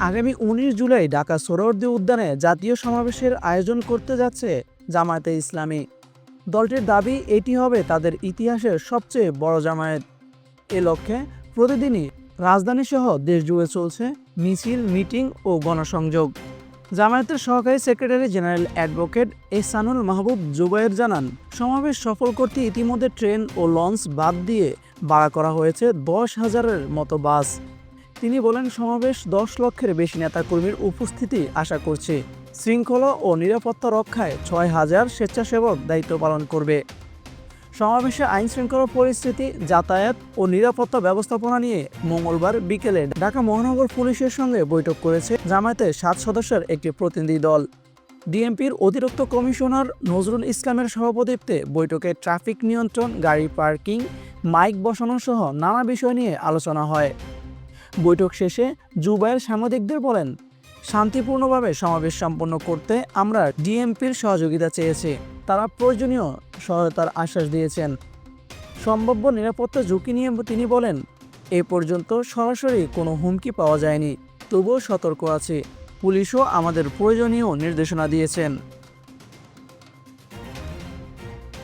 আগামী উনিশ জুলাই ঢাকা সোহরাওয়ার্দী উদ্যানে জাতীয় সমাবেশের আয়োজন করতে যাচ্ছে জামায়াতে ইসলামী। দলটির দাবি, এটি হবে তাদের ইতিহাসের সবচেয়ে বড় জামায়াত। এ লক্ষ্যে প্রতিদিনই রাজধানীসহ দেশ জুড়ে চলছে মিছিল, মিটিং ও গণসংযোগ। জামায়াতের সহকারী secretary general advocate Ehsanul Mahbub Zubair জানান, সমাবেশ সফল করতে ইতিমধ্যে ট্রেন ও লঞ্চ বাদ দিয়ে ভাড়া করা হয়েছে দশ হাজারের মতো বাস। তিনি বলেন, সমাবেশ দশ লক্ষের বেশি নেতাকর্মীর উপস্থিতি আশা করছে। শৃঙ্খলা ও নিরাপত্তা রক্ষায় ছয় হাজার স্বেচ্ছাসেবক দায়িত্ব পালন করবে। সমাবেশে আইন শৃঙ্খলা পরিস্থিতি, যাতায়াত ও নিরাপত্তা ব্যবস্থাপনা নিয়ে মঙ্গলবার বিকেলে ঢাকা মহানগর পুলিশের সঙ্গে বৈঠক করেছে জামায়াতের সাত সদস্যের একটি প্রতিনিধি দল। ডিএমপির অতিরিক্ত কমিশনার নজরুল ইসলামের সভাপতিত্বে বৈঠকে ট্রাফিক নিয়ন্ত্রণ, গাড়ি পার্কিং, মাইক বসানো সহ নানা বিষয় নিয়ে আলোচনা হয়। বৈঠক শেষে জুবাইর সাংবাদিকদের বলেন, শান্তিপূর্ণভাবে সমাবেশ সম্পন্ন করতে আমরা ডিএমপির সহযোগিতা চেয়েছি। তারা প্রয়োজনীয় সহায়তার আশ্বাস দিয়েছেন। সম্ভাব্য নিরাপত্তা ঝুঁকি নিয়ে তিনি বলেন, এ পর্যন্ত সরাসরি কোনো হুমকি পাওয়া যায়নি। তবুও সতর্ক আছে। পুলিশও আমাদের প্রয়োজনীয় নির্দেশনা দিয়েছেন।